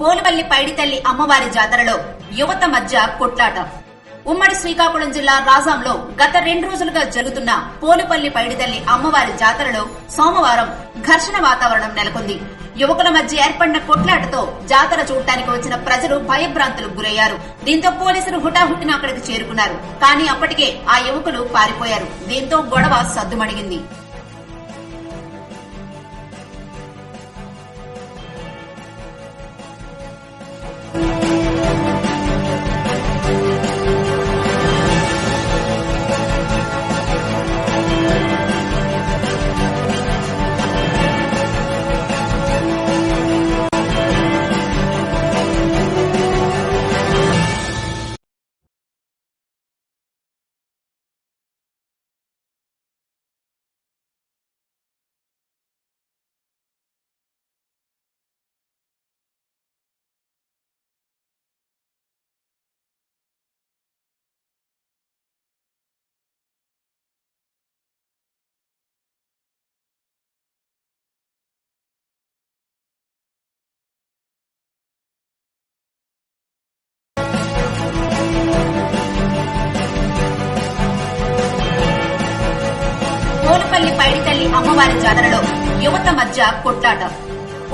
పోలుపల్లి పైడితల్లి అమ్మవారి జాతరలో యువత మధ్య కొట్లాట. ఉమ్మడి శ్రీకాకుళం జిల్లా రాజాంలో గత రెండు రోజులుగా జరుగుతున్న పోలుపల్లి పైడితల్లి అమ్మవారి జాతరలో సోమవారం ఘర్షణ వాతావరణం నెలకొంది. యువకుల మధ్య ఏర్పడిన కొట్లాటతో జాతర చూడటానికి వచ్చిన ప్రజలు భయభ్రాంతులకు గురయ్యారు. దీంతో పోలీసులు హుటాహుటిన అక్కడికి చేరుకున్నారు. కానీ అప్పటికే ఆ యువకులు పారిపోయారు. దీంతో గొడవ సద్దుమణిగింది. పైడితల్లి అమ్మవారి జాతరలో యువత మధ్య కొట్లాట.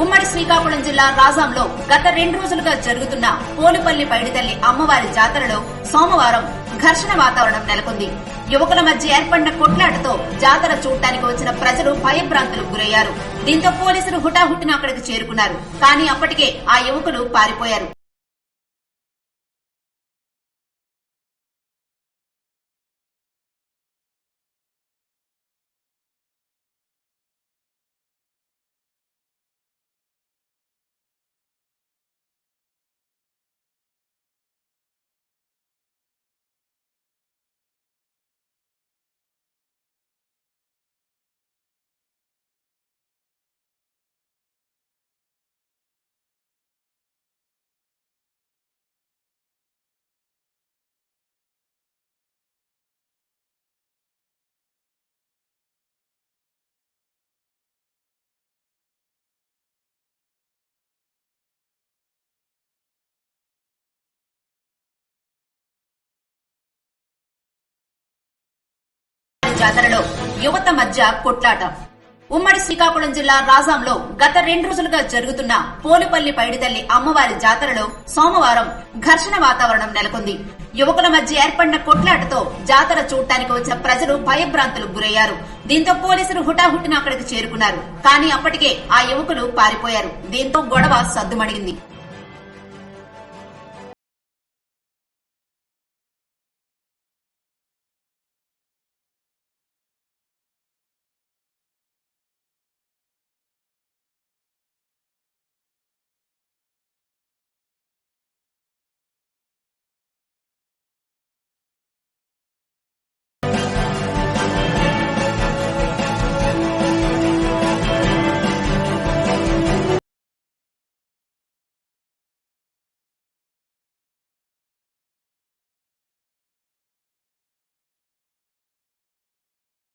ఉమ్మడి శ్రీకాకుళం జిల్లా రాజాంలో గత రెండు రోజులుగా జరుగుతున్న పోలుపల్లి పైడితల్లి అమ్మవారి జాతరలో సోమవారం ఘర్షణ వాతావరణం నెలకొంది. యువకుల మధ్య ఏర్పడిన కొట్లాటతో జాతర చూడటానికి వచ్చిన ప్రజలు భయభ్రాంతులకు గురయ్యారు. దీంతో పోలీసులు హుటాహుటిన అక్కడికి చేరుకున్నారు. కానీ అప్పటికే ఆ యువకులు పారిపోయారు. జాతరలో యువత మధ్య కొట్లాట. ఉమ్మడి శ్రీకాకుళం జిల్లా రాజాంలో గత రెండు రోజులుగా జరుగుతున్న పోలిపల్లి పైడితల్లి అమ్మవారి జాతరలో సోమవారం ఘర్షణ వాతావరణం నెలకొంది. యువకుల మధ్య ఏర్పడిన కొట్లాటతో జాతర చూడటానికి వచ్చిన ప్రజలు భయభ్రాంతులకు గురయ్యారు. దీంతో పోలీసులు హుటాహుటిన అక్కడికి చేరుకున్నారు. కానీ అప్పటికే ఆ యువకులు పారిపోయారు. దీంతో గొడవ సద్దుమణిగింది.